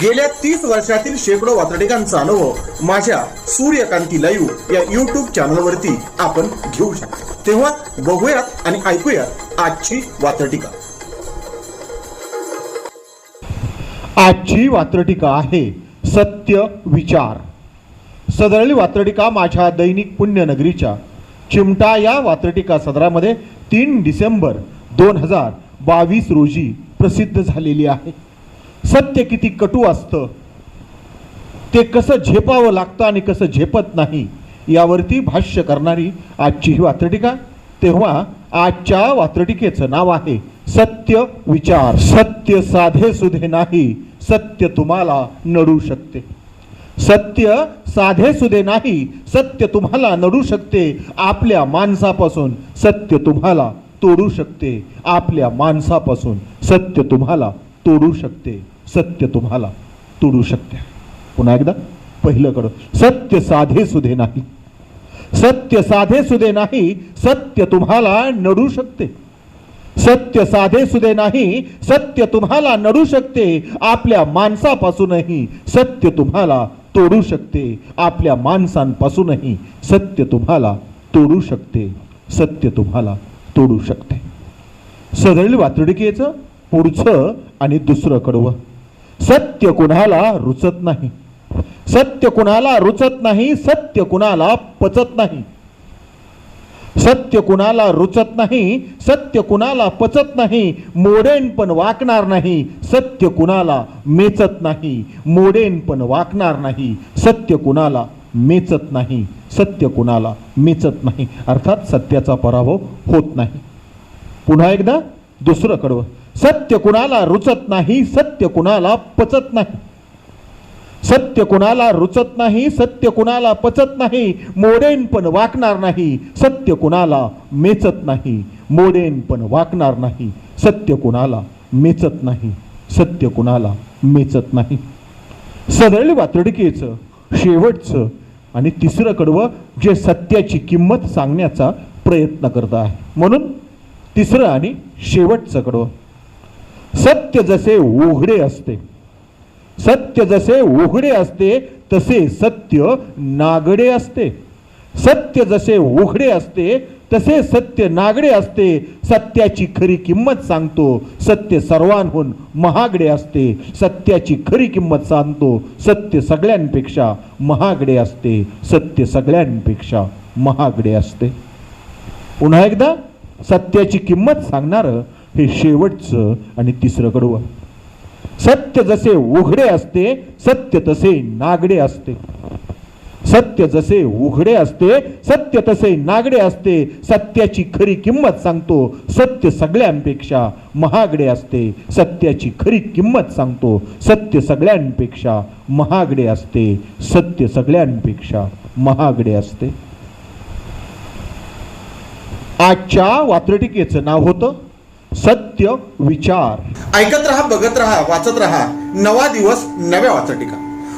गेल्या तीस वर्षातील शेकडो वातडिकांचा अनुभव माझ्या सूर्यकांती लाईव्ह या युट्यूब चॅनलवरती आपण घेऊ शकतो. तेव्हा बघूयात आणि ऐकूयात आजची वातडिका आजची वात्रटिका आहे सत्य विचार. सदरली वात्रटिका माझ्या दैनिक पुण्यनगरीच्या चिमटा या वात्रटिका सदरामध्ये तीन डिसेंबर दोन हजार बावीस रोजी प्रसिद्ध झालेली आहे. सत्य किती कटू असतं? ते कसं झेपावं लागतं आणि कसं झेपत नाही? यावरती भाष्य करणारी आजची ही वात्रटिका. तेव्हा आजच्या वात्रटिकेचं नाव आहे सत्य विचार. सत्य साधे सुधे नाही सत्य तुम्हाला नडू शकते. सत्य साधे सुधे नाही सत्य तुम्हाला नडू शकते. आपल्या माणसापासून सत्य तुम्हाला तोडू शकते. आपल्या माणसापासून सत्य तुम्हाला तोडू शकते. सत्य तुम्हाला तोडू शकते. पुन्हा एकदा पहिलं कडं सत्य साधे सुधे नाही. सत्य साधे सुधे नाही सत्य तुम्हाला नडू शकते. सत्य साधे सुधे नाही सत्य तुम्हाला नडू शकते. आपल्या माणसापासूनही सत्य तुम्हाला तोडू शकते. आपल्या माणसांपासूनही सत्य तुम्हाला तोडू शकते. सत्य तुम्हाला तोडू शकते. सदळी वातडिकेचं पुढचं आणि दुसरं कडवं. सत्य कुणाला रुचत नाही? सत्य कुणाला रुचत नाही सत्य कुणाला पचत नाही? सत्य कुणाला रुचत नाही सत्य कुणाला पचत नाही मोडेन पण वाकणार नाही सत्य कुणाला मेचत नाही मोडेन पण वाकणार नाही सत्य कुणाला मेचत नाही सत्य कुणाला मेचत नाही. अर्थात सत्याचा पराभव होत नाही. पुन्हा एकदा दुसरं कडवं. सत्य कुणाला रुचत नाही सत्य कुणाला पचत नाही. सत्य कुणाला रुचत नाही सत्य कुणाला पचत नाही मोडेन पण वाकणार नाही. सत्य कुणाला मेचत नाही मोडेन पण वाकणार नाही. सत्य कुणाला मेचत नाही सत्य कुणाला मेचत नाही. सदळ वातडकेचं शेवटचं आणि तिसरं कडवं जे सत्याची किंमत सांगण्याचा प्रयत्न करत आहे. म्हणून तिसरं आणि शेवटचं कडवं. सत्य जसे उघडे असते सत्य जसे उघडे असते तसे सत्य नागडे असते. सत्य जसे उघडे असते तसे सत्य नागडे असते. सत्याची खरी किंमत सांगतो सत्य सर्वांहून महागडे असते. सत्याची खरी किंमत सांगतो सत्य सगळ्यांपेक्षा महागडे असते. सत्य सगळ्यांपेक्षा महागडे असते. पुन्हा एकदा सत्याची किंमत सांगणारं हे शेवटचं आणि तिसरं कडवं. सत्य जसे उघडे असते सत्य तसे नागडे असते. सत्य जसे उघडे असते सत्य तसे नागडे असते. सत्याची खरी किंमत सांगतो सत्य सगळ्यांपेक्षा महागडे असते. सत्याची खरी किंमत सांगतो सत्य सगळ्यांपेक्षा महागडे असते. सत्य सगळ्यांपेक्षा महागडे असते. आजच्या वात्रटिकेचं नाव होतं सत्य विचार. ऐकत रहा बघत रहा वाचत रहा. नवा दिवस नव्या वाचटिका.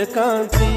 सूर्यकांती